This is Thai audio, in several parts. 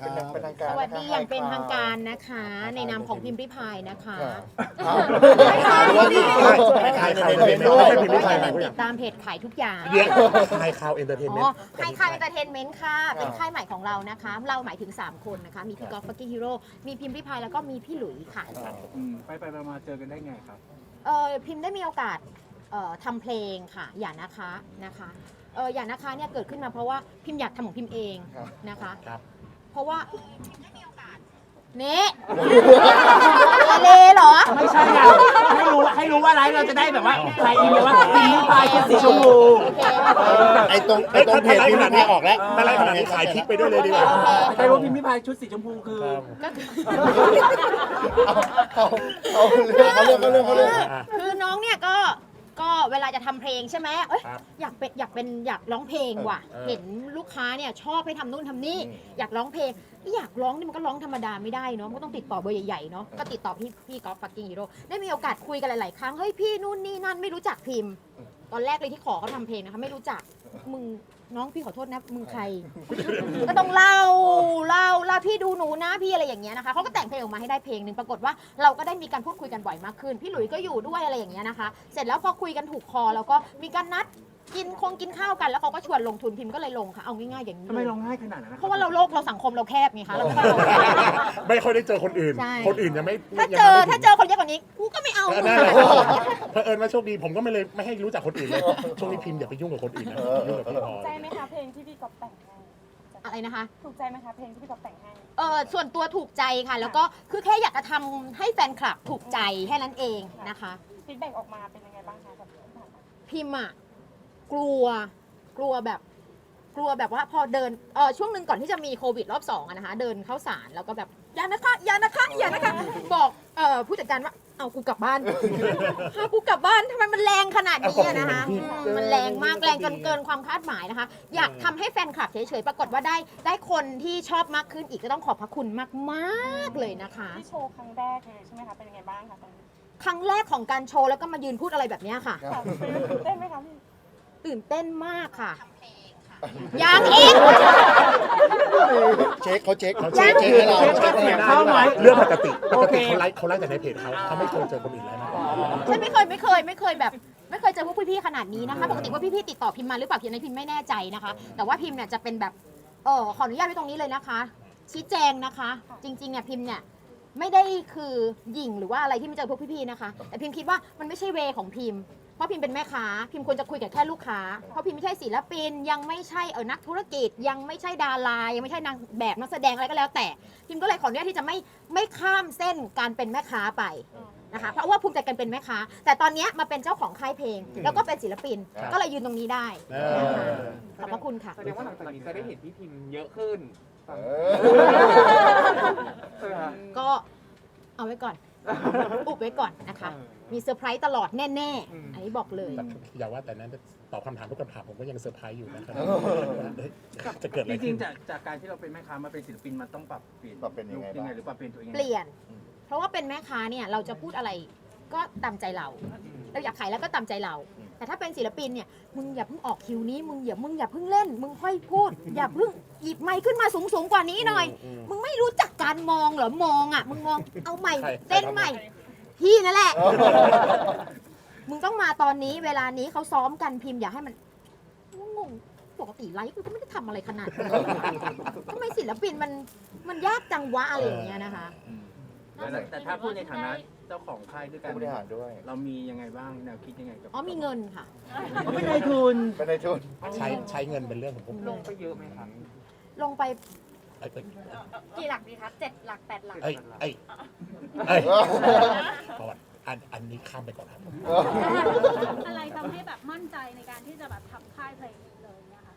เป็นอย่างเป็นทางการสวัสดีอย่างเป็นะครับทางการนะคะ ในนามของพิมพ์ริพายนะคะครับขายข่าวเอนเตอร์เทนเมนต์ไม่ใช่พิมพ์ริพายขายทุกอย่างติดตามเพจขายทุกอย่างเรียกขายข่าวเอนเตอร์เทนอ๋เมนอต์ไฮคายเอนเตอร์เทนเมนต์ค่ะ เป็นค่ายใหม่ของเรานะคะ เราหมายถึง 3 คนนะคะ มีพี่กอล์ฟฟักกี้ฮีโร่ มีพิมพ์ริพายแล้วก็มีพี่หลุยค่ะอืมไปไปๆมาๆเจอกันได้ไงครับ เออพิมพ์ได้มีโอกาสเอ่อทำเพลงค่ะ อย่านะคะนะคะเอออย่านะคะเนี่ยเกิดขึ้นมาเพราะว่าพิมพ์อยากทำของพิมพ์เองครับนะคะครับ เพราะว่าได้มีโอกาสเน่เลเหรอ ไม่ใช่ไงให้รู้ให้รู้ว่าไลฟ์เราจะได้แบบว่าใครอินเลยว่าสีนี้ปลายเป็นสีชมพูโอเคไอ้ตรงไอ้ตรงเพจที่พี่ออกแล้วถ้าไล่ขนาดนี้ขายคลิปไปด้วยเลยดีกว่าใครรู้พิมพ์พิพายชุดสีชมพูคือก็คือเอาเอาเอาเรื่องเขาเรื่องเขาเรื่องเขาเรื่องอะคือน้องเนี่ยก็ ก็เวลาจะทำเพลงใช่ไหมเอ้ยครับอยากเป็นอยากเป็นอยากร้องเพลงว่ะเออเห็นลูกค้าเนี่ยชอบให้ทำนู่นทำนี่อืมอยากร้องเพลงอยากร้องนี่มันก็ร้องธรรมดาไม่ได้เนาะมันก็ต้องติดต่อเบอร์ใหญ่ๆเนาะก็ติดต่อพี่พี่กอล์ฟฟักกิ้งฮีโร่ได้มีโอกาสคุยกันหลายๆครั้งเฮ้ยพี่นู่นนี่นั่นไม่รู้จักพิมพ์ ตอนแรกเลยที่ขอเขาทำเพลงนะคะไม่รู้จักมึงน้องพี่ขอโทษนะมึงใคร ก็ต้องเล่าเล่าเล่าพี่ดูหนูนะพี่อะไรอย่างเงี้ยนะคะเขาก็แต่งเพลงออกมาให้ได้เพลงหนึ่งปรากฏว่าเราก็ได้มีการพูดคุยกันบ่อยมากขึ้น พี่หลุยก็อยู่ด้วยอะไรอย่างเงี้ยนะคะ เสร็จแล้วพอคุยกันถูกคอแล้วก็มีการนัด กินคงกินข้าวกันแล้วเขาก็ชวนลงทุนพิมพ์ก็เลยลงค่ะเอาง่ายๆอย่างนี้ทำไมเลยร้องไห้ขนาดนั้นนเพราะว่าเราโลกเราสังคมเราแคบไงคะเราไม่ค่อยลงไม่ค่อยได้เจอคนอื่น ใช่ คนอื่นยังไม่ถ้ายังเจอไม่ถ้าเจอคนเยอะกว่านี้กูก็ไม่เอาเออนั่นแหละเผอิญว่าโชคดีผมก็ไม่เลยไม่ให้รู้จักคนอื่นเลยช่วงนี้พิมพ์อย่าไปยุ่งกับคนอื่นนะยุ่งกับพี่พอถูกใจไหมคะเพลงที่พี่ก๊อฟแต่งให้อะไรนะคะ ถูกใจไหมคะเพลงที่พี่ก๊อฟแต่งให้ เออส่วนตัวถูกใจค่ะ แล้วก็คือแค่อยากจะทำให้แฟนคลับถูกใจแค่นั้นเองนะคะ ฟีดแบ็กออกมาเป็นยังไงบ้างคะกับที่ผ่านมาพิมพ์อะ กลัวกลัวแบบกลัวแบบว่าพอเดินเออช่วงหนึ่งก่อนที่จะมีโควิดรอบสองอะนะคะ เดินเข้าสารแล้วก็แบบอย่านะคะอย่านะคะอย่านะคะ บอกเออผู้จัดการว่าเอากูกลับบ้านพากูกลับบ้านทำไมมันแรงขนาดนี้อะนะคะอืมมันแรงมากแรงจนเกินความคาดหมายนะคะ อยากทำให้แฟนคลับเฉยๆปรากฏว่าได้ได้คนที่ชอบมากขึ้นอีกก็ต้องขอบพระคุณมากๆเลยนะคะ ที่โชว์ครั้งแรกเลยใช่ไหมคะ เป็นยังไงบ้างคะตอนนี้ครั้งแรกของการโชว์แล้วก็มายืนพูดอะไรแบบเนี้ยค่ะ ค่ะตื่นเต้นไหมคะพี่ ตื่นเต้นมากค่ะยังอีก เช็คเขาเช็คเขายัเช็คงเช็คให้เราเช็คเช็คให้เสียงเราเข้าไหมเรื่องปกติปโอกเคติเขาไลฟ์เขาไลฟ์แต่ในเพจเขาเขาไม่เคยเจอคนอื่นไลฟ์มาฉันไม่เคยไม่เคยไม่เคยแบบ ไม่เคยเจอพวกพี่ๆขนาดนี้นะคะปกติว่าพี่ๆติดต่อพิมพ์มาหรือเปล่าพิมพ์ในพิมพ์ไม่แน่ใจนะคะ แต่ว่าพิมพ์เนี่ยจะเป็นแบบเออขออนุญาตไว้ตรงนี้เลยนะคะ ชี้แจงนะคะ จริงๆเนี่ยพิมพ์เนี่ยไม่ได้คือหยิ่งหรือว่าอะไรที่ไม่เจอพวกพี่ๆนะคะ แต่พิมพ์คิดว่ามันไม่ใช่เวของพิมพ์ เพราะพิมพ์เป็นแม่ค้าพิมพ์ควรจะคุยกับแค่ลูกค้าเพราะพิมพ์ไม่ใช่ศิลปินยังไม่ใช่เออนักธุรกิจ ยังไม่ใช่ดารายังไม่ใช่นางแบบนักแสดงอะไรก็แล้วแต่ พิมพ์ก็เลยขออนุญาตที่จะไม่ไม่ข้ามเส้นการเป็นแม่ค้าไปนะคะเพราะว่าภูมิใจกันเป็นแม่ค้าแต่ตอนเนี้ยมาเป็นเจ้าของค่ายเพลง แล้วก็เป็นศิลปินครับ ก็เลยยืนตรงนี้ได้เอนะคะอขอบพระคุณค่ะ แสดงว่าหลังจากนี้จะได้เห็นพี่พิมพ์เยอะขึ้นเออ ก็เอาไว้ก่อน อุบไว้ก่อนนะคะ มีเซอร์ไพรส์ตลอดแน่อืม ๆ อันนี้บอกเลย แต่อย่าว่าแต่นั้นตอบคำถามทุกคำถามผมก็ยังเซอร์ไพรส์อยู่นะครับเฮ้ยจะเกิดอะไรจริขึ้งน ๆจากจากการที่เราเป็นแม่ค้ามาเป็นศิลปินมันต้องปรับเปลี่ยนปรับเป็นยังไงบ้างหรือปรับเปลี่ยนตัวเองเปลี่ยนเพราะว่าเป็นแม่ค้าเนี่ยเราจะพูดอะไรก็ตามใจเรา เราอยากขายแล้วก็ตามใจเรา แต่ถ้าเป็นศิลปินเนี่ยมึงอย่าเพิ่งออกคิวนี้มึงอย่ามึงอย่าเพิ่งเล่น มึงค่อยพูด อย่าเพิ่งหยิบไมค์ขึ้นมาสูงสูงๆกว่านี้หน่อย มึงไม่รู้จักการมองเหรอมองอะ มึงมองเอาใหม่ใครเต้นใหม่ พี่นั่นแหละมึงต้องมาตอนนี้เวลานี้เขาซ้อมกันพิมพ์อย่าให้มันงงปกติไลฟ์กูก็ไม่ได้ทำอะไรขนาดนั้นทำไมศิลปินมันมันยากจังวะอะไรอย่างเงี้ยนะคะ แต่แต่ถ้าพูดในฐานะ เจ้าของค่ายด้วยกันผู้บริหารด้วย เรามียังไงบ้างแนวคิดยังไงกับอ๋อมีเงินค่ะเขาไม่ได้ทุนเป็นในทุน ใช้ใช้เงินเป็นเรื่องของผมลงไปเยอะไหมครับลงไปไอ้เอ้ยกี่หลักดีคะเจ็ดหลักแปดหลัก ไอ้ไอ้ไอ้ประวัติอันอันนี้ข้ามไปก่อนครับอะไรทำให้แบบมั่นใจในการที่จะแบบทำค่ายเพลงนี้เลยเนี่ยค่ะ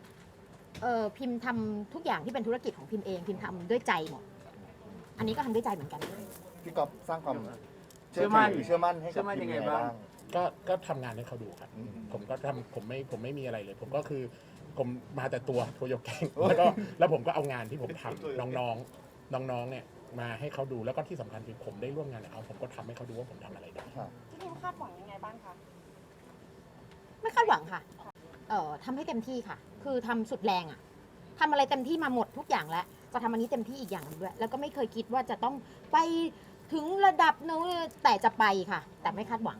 เออพิมพ์ทำทุกอย่างที่เป็นธุรกิจของพิมพ์เอง พิมพ์ทำด้วยใจหมด อันนี้ก็ทำด้วยใจเหมือนกัน พี่ก๊อฟสร้างความ เชื่อมั่นเชื่อมั่นให้เชื่กับอมั่นทีมยังไงยังไงบ้างบ้าง ก็ก็ทำงานให้เขาดูครับ อืม ผมก็ทำผมไม่ผมไม่มีอะไรเลย ผมก็คือผมมาแต่ตัวทัวยกแกงแล้วก็แล้วผมก็เอางานที่ผมทำน้องๆ น้องๆเนี่ยมาให้เขาดูแล้วก็ที่สำคัญคือผมได้ร่วมงานกับเขาผมก็ทำให้เขาดูว่าผมทำอะไรได้ พี่พิมคาดหวังยังไงบ้างคะ ไม่คาดหวังค่ะ เอ่อทำให้เต็มที่ค่ะ คือทำสุดแรงอะทำอะไรเต็มที่มาหมดทุกอย่างแล้ว จะทำอันนี้เต็มที่อีกอย่างหนึ่งด้วย แล้วก็ไม่เคยคิดว่าจะต้องไป ถึงระดับนู้นแต่จะไปค่ะ แต่ไม่คาดหวัง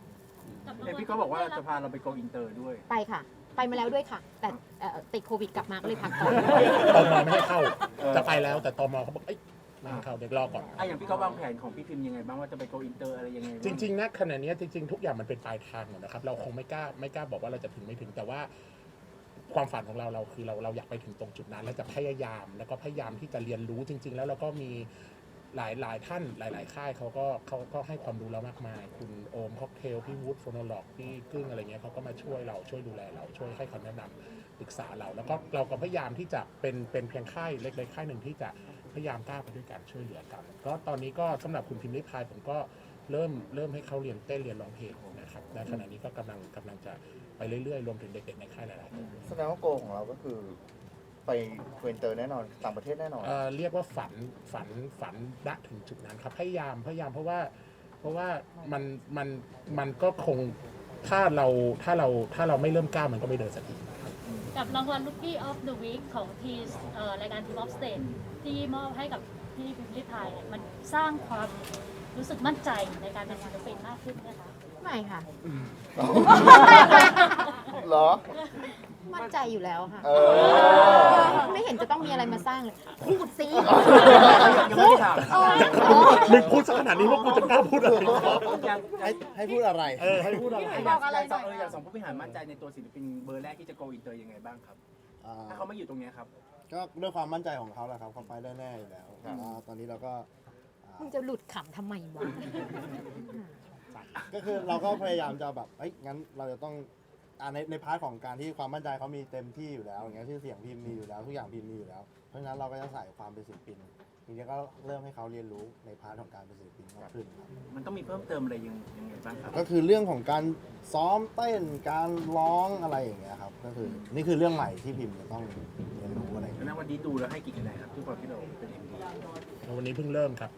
เห็นพี่ก็บอกว่าจะพาเราไปโกอินเตอร์ด้วย ไปค่ะ ไปมาแล้วด้วยค่ะ แต่เอ่อติดโควิดกลับมาก็เลยพักก่อนตมไม่ให้เข้า จะไปแล้วแต่ตมเขาบอกเอ้ยไม่ให้เข้าเด็กรอก่อน อะอย่างพี่ก็วางแผนของพี่พิมพ์ยังไงบ้างว่าจะไปโกอินเตอร์อะไรยังไงบ้าจริงๆนะขณะเนี้ยจริงๆ ทุกอย่างมันเป็นปลายทางหมดนะครับ เราคงไม่กล้าไม่กล้าบอกว่าเราจะถึงไม่ถึงแต่ว่า ความฝันของเราเราคือเราเราอยากไปถึงตรงจุดนั้นแล้วจะพยายามแล้วก็พยายามที่จะเรียนรู้จริง ๆ แล้วเราก็มี หลายหลายท่านหลาย ๆ ค่ายเขาก็เขาก็ให้ความรู้เรามากมาย คุณโอมค็อกเทลพี่วูดโฟโนล็อกพี่กึ้งอะไรเงี้ยเขาก็มาช่วยเราช่วยดูแลเราช่วยให้คำแนะนำปรึกษาเรา แล้วก็เราก็พยายามที่จะเป็นเป็นเพียงค่ายเล็กๆค่ายหนึ่งที่จะพยายามก้าวไปด้วยกันช่วยเหลือกันก็ตอนนี้ก็สำหรับคุณพิมพ์ริพายผมก็เริ่มเริ่มให้เขาเรียนเต้นเรียนร้องเพลงนะครับในขณะนี้ก็กำลังกำลังจะไปเรื่อยๆรวมถึงเด็กๆในค่ายหลายๆคนแสดงว่าโกของเราก็คือ ไปเวนเตอร์แน่นอนต่างประเทศแน่นอน เอ่อเรียกว่าฝันฝันฝันณถึงจุดนั้นครับพยายามพยายามเพราะว่าเพราะว่ามันมันมันก็คงถ้าเราถ้าเราถ้าเราไม่เริ่มก้าวมันก็ไม่เดินสักทีกับรางวัล Rookie of the Week ของทีเอ่อรายการ Team of State ที่มอบให้กับพี่พิมพ์ริพายเนี่ยมันสร้างความรู้สึกมั่นใจในการเป็นศิลปินมากขึ้นไหมคะ ไม่ค่ะ เหรอ มั่นใจอยู่แล้วค่ะ เออ ไม่เห็นจะต้องมีอะไรมาสร้างเลยพูดสิยังไม่ได้ถามเออเออมึงพูดสักขนาดนี้ว่ากูจะกล้าพูดอะไรต่อยังให้ให้พูดอะไร เออให้พูดอะไร บอกอะไรหน่อยเอออย่างสองผู้บริหารมั่นใจในตัวศิลปินเบอร์แรกที่จะโกอินเตอร์ยังไงบ้างครับ อ่าถ้าเขามาอยู่ตรงเนี้ยครับ ก็ด้วยความมั่นใจของเขาแหละครับเขาไปได้แน่อยู่แล้วครับอ่าตอนนี้เราก็อ่ามึงจะหลุดขำทำไมวะ ก็คือเราก็พยายามจะแบบเอ้ยงั้นเราจะต้อง อ่าในในพาร์ทของการที่ความมั่นใจเขามีเต็มที่อยู่แล้วอย่างเงี้ยชื่อเสียงพิมพ์มีอยู่แล้วทุกอย่างพิมพ์มีอยู่แล้ว เพราะฉะนั้นเราก็จะใส่ความเป็นศิลปินทีนี้ก็เริ่มให้เขาเรียนรู้ในพาร์ทของการเป็นศิลปินมากขึ้นครับ มันต้องมีเพิ่มเติมอะไรยังยังไงบ้างครับก็คือเรื่องของการซ้อมเต้นการร้องอะไรอย่างเงี้ยครับ ก็คือนี่คือเรื่องใหม่ที่พิมพ์จะต้องเรียนรู้อะไรอย่างเงี้ยแล้ววันนี้ดูแล้วให้กี่คะแนนครับทุกคนที่เราเป็นเอ็มดีวันนี้เพิ่งเริ่มครับ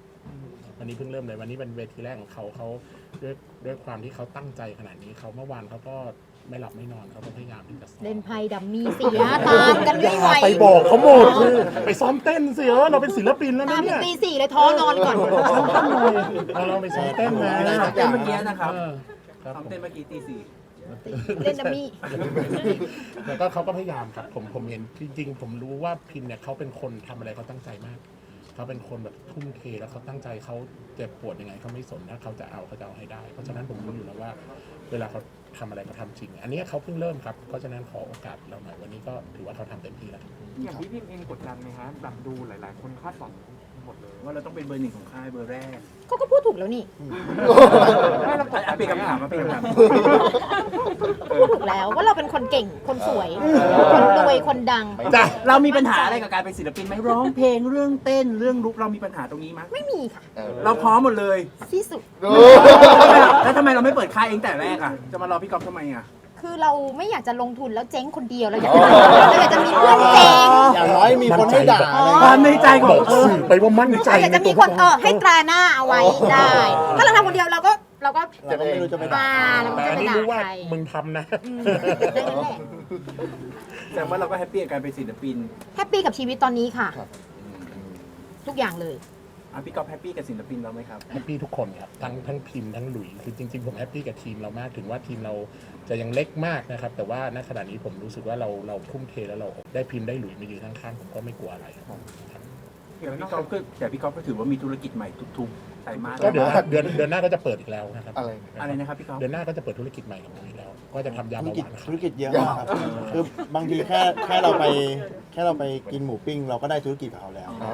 วันนี้เพิ่งเริ่มเลยวันนี้เป็นเวทีแรกของเขาเขาด้วยด้วยความที่เขาตั้งใจขนาดนี้เขาเมื่อวานเขาก็ ไม่หลับไม่นอนเขาก็พยายามที่จะซ้อมเล่นไพ่ดัมมี่เสียตามกันไม่ไหวไปบอกเขาหมดคือไปซ้อมเต้นสิเออเราเป็นศิลปินแล้วตานะมถึเนี่งยตีสี่เลยท้อนอนก่อน ซ้อมเต้นหน่อยเราเราไปซ้อมเต้นมาเต้นเมื่อกี้นะครับ เออครับซ้อมผมเต้นเมื่อกี้ตีสี่เล่นดัมมี่ แล้วก็เขาก็พยายามครับผมผมเห็นจริงๆ ผมรู้ว่าพิมเนี่ยเขาเป็นคนทำอะไรเขาตั้งใจมาก เขาเป็นคนแบบทุ่มเทแล้วเขาตั้งใจเขาเจ็บปวดยังไงเขาไม่สนถ้าเขาจะเอาเขาจะเอาให้ได้ เพราะฉะนั้นผมรู้อยู่แล้วว่า เวลาเขาทำอะไรเขาทำจริง อันนี้เขาเพิ่งเริ่มครับเพราะฉะนั้นขอโอกาสเราหน่อยวันนี้ก็ถือว่าเขาทำเต็มที่แล้วอย่างพี่พิมพ์เองกดดันไหมฮะแบบดูหลาย ๆ คนคาดหวัง หมดเลยว่าเราต้องเป็นเบอร์หนึ่งของค่ายเบอร์แรกเขาก็พูดถูกแล้วนี่ไม่เรากดอะดันเปลี่ยนคำถามมาเปลี่ยนคำถามพูดถูกแล้วว่าเราเป็นคนเก่งคนสวย คนรวยคนดัง จ้ะเรามีปัญหาอะไรกับการเป็นศิลปินไหมร้องเพลงเรื่องเต้นเรื่องลุกเรามีปัญหาตรงนี้ไหมไม่มีค่ะเออเราพร้อมหมดเลย ที่สุดโอ้แล้วทำไมเราไม่เปิดค่ายเองแต่แรกอะ จะมารอพี่ก๊อฟทำไมอะ คือเราไม่อยากจะลงทุนแล้วเจ๊งคนเดียวเราอยากจะเราอยากจะมีเพื่อนเจ๊ง อย่างน้อยมีคนให้ด่าอะไรคเงี้วามยในใจขบองอกเออ สื่อไปว่ามั่นใจเราอยากในจะตัมีวคนเออให้ตราหน้าเอาไว้ได้ ถ้าเราทำคนเดียวเราก็เราก็เราก็ไม่รู้จะไปด่า อ่าเราก็แต่จะอันไปนี้ด่ารู้ว่าใครมึงทำนะ อืมได้นั่นแหละแต่ว่าเราก็แฮปปี้กับการเป็นศิลปิน แฮปปี้กับชีวิตตอนนี้ค่ะ ทุกอย่างเลย อะพี่ก๊อฟแฮปปี้กับศิลปินเราไหมครับ แฮปปี้ทุกคนครับทั้งทั้งพิมพ์ทั้งหลุยคือจริงๆ ผมแฮปปี้กับทีมเรามากถึงว่าทีมเราจะยังเล็กมากนะครับ แต่ว่าณขณะนี้ผมรู้สึกว่าเราเราทุ่มเทแล้วเราได้พิมพ์ได้หลุยมายืนข้างๆผมก็ไม่กลัวอะไรครับ แต่พี่ก๊อฟก็แต่พี่ก๊อฟก็ถือว่ามีธุรกิจใหม่ทุกๆไตรมาสก็เดี๋ยวเดือนเดือนหน้าก็จะเปิดอีกแล้วนะครับอะไรอะไรนะครับพี่ก๊อฟเดือนหน้าก็จะเปิดธุรกิจใหม่กับผมอีกแล้ว ก็จะทำยาธุรเบาหกิจวานคธุรับรกิจเยอะมากครับคือบางทีแค่แค่เราไปแค่เราไปกินหมูปิ้ง เราก็ได้ธุรกิจกับเขาแล้ว อ๋อ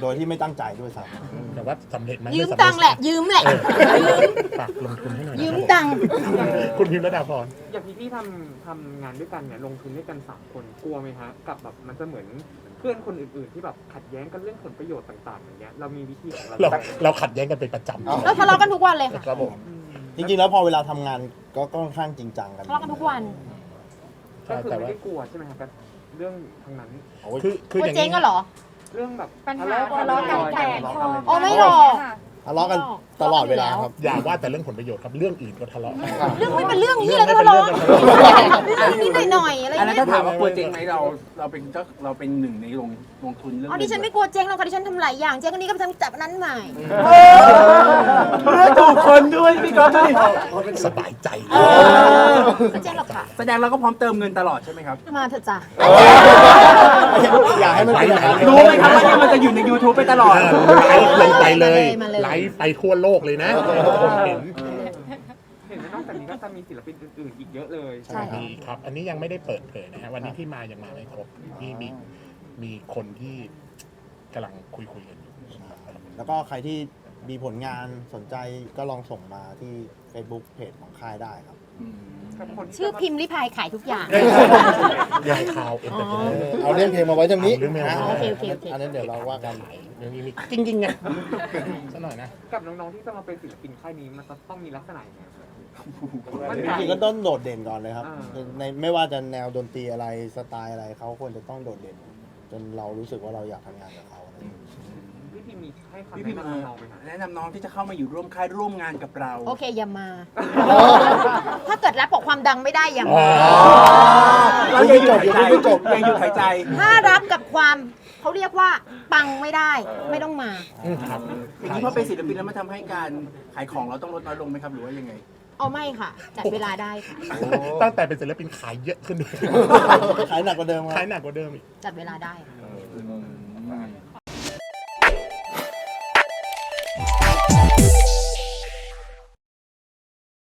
โดยที่ไม่ตั้งใจด้วยซ้แต่ว่าสำเร็จไหมยืมไสำเร็จตังค์แหละ ยืมแหละฝากลงทุนให้หน่อยนะยืมครับตังค์ คุณพิมพ์ระดาพร อย่างที่พี่ทำทำงานด้วยกันเนี่ยลงทุนด้วยกันสามคนกลัวไหมฮะกับแบบมันจะเหมือนเพื่อนคนอื่นๆ ที่แบบขัดแย้งกันเรื่องผลประโยชน์ต่างๆอย่างเงี้ยเรามีวิธีของเราเราไหมเราขัดแย้งกันเป็นประจำเราทะเลาะกันทุกวันเลยค่ะ ครับผมำจริงๆแล้วพอเวลาทำงานก็ก็ค่อนข้างจริงจังกันทะเลาะกันทุกวัน ก็คือแต่ไม่ว่า ได้กลัวใช่ไหมครับกับเรื่องทางนั้น โอ้ยคือคือว่าอย่างเจ๊งนี้ก็เหรอ เรื่องแบบปัญหาทะเลาะทะเลาะกันแตกคออ๋อไม่หรอกค่ะ ททะเลาะกันตลอดเวลาครับ อย่าว่าแต่เรื่องผลประโยชน์ครับเรื่องอื่นก็ทะเลาะกันเรื่องไม่เป็นเรื่องนี้เลยก็ทะเลาะเรื่องนี้หน่อยๆอะไรอันนั้นเงี้ถ้าย ถามว่ากลัวเจ๊งไหมเราเราเป็นเจ้าเราเป็นหนึ่งในลงลงทุนเรื่องอ๋อดิฉันไม่กลัวเจ๊งหรอกค่ะดิฉันทำหลายอย่าง เจ๊งอันนี้ก็ทำจับอันนั้นใหม่เลือกถูกคนด้วยพี่ก๊อฟดูดิสบายใจเออก็เจ๊งหรอกค่ะ แสดงเราก็พร้อมเติมเงินตลอดใช่ไหมครับ มาเถอะจ้ะ อยากให้มันเป็นอย่างนั้นรู้ไหมครับว่าเนี่ยมันจะอยู่ใน YouTube ไปตลอด ไลฟ์ลงไปเลยมาเลยไลฟ์ไปทั่วโลกเลยนะผมเห็น เห็นไหมนอกจากนี้ก็จะมีศิลปินอื่นๆอีกเยอะเลย ใช่ ค่ะ มีครับ อันนี้ยังไม่ได้เปิดเผยนะฮะ วันนี้ที่มายังมาไม่ครบมีมีมีคนที่กำลังคุยคุยๆกันอยู่แล้วก็ใครที่มีผลงานสนใจก็ลองส่งมาที่ Facebook เพจของค่ายได้ครับกับคนที่ชื่อพิมพ์ริพายขายทุกอย่าง ยายข่าวเอ็นเตอร์เทนเนอร์เอาเรื่องเพลงมาไว้ตรงนี้เอาเรื่องเพลงมา นะโอเคโอเคโอเค อันนั้นเดี๋ยวเราว่ากัน เรื่องนี้มีจริงๆไงซะหน่อยนะ กับน้องๆที่จะมาเป็นศิลปินค่ายนี้มันจะต้องมีลักษณะยังไงครับจริงๆก็ต้องโดดเด่นก่อนเลยครับ อ่า ในไม่ว่าจะแนวดนตรีอะไรสไตล์อะไรเขาควรจะต้องโดดเด่น จนเรารู้สึกว่าเราอยากทำงานกับเขาอะไรอย่างเงี้ยพี่พิมมีให้คำพี่แนะพิมพ์นำน้องๆไหมครับแนะนำน้องที่จะเข้ามาอยู่ร่วมค่ายร่วมงานกับเรา โอเคอย่ามา ถ้าเกิดรับกับความดังไม่ได้อย่าอ๋อมา เรายังอยู่หายใจยังอยู่หายใจ ถ้ารับกับความ เขาเรียกว่าปังไม่ได้ไม่ต้องมาอืมครับอย่างนี้พอเป็นศิลปินแล้วมันทำให้การขายของเราต้องลดน้อยลงไหมครับหรือว่ายังไง เอาไม่ค่ะจัดเวลาได้ค่ะ ตั้งแต่เป็นศิลปินขายเยอะขึ้นด้วย ขายหนักกว่าเดิมคขารัยบหนักกว่าเดิมอีก จัดเวลาได้ค่ะอืม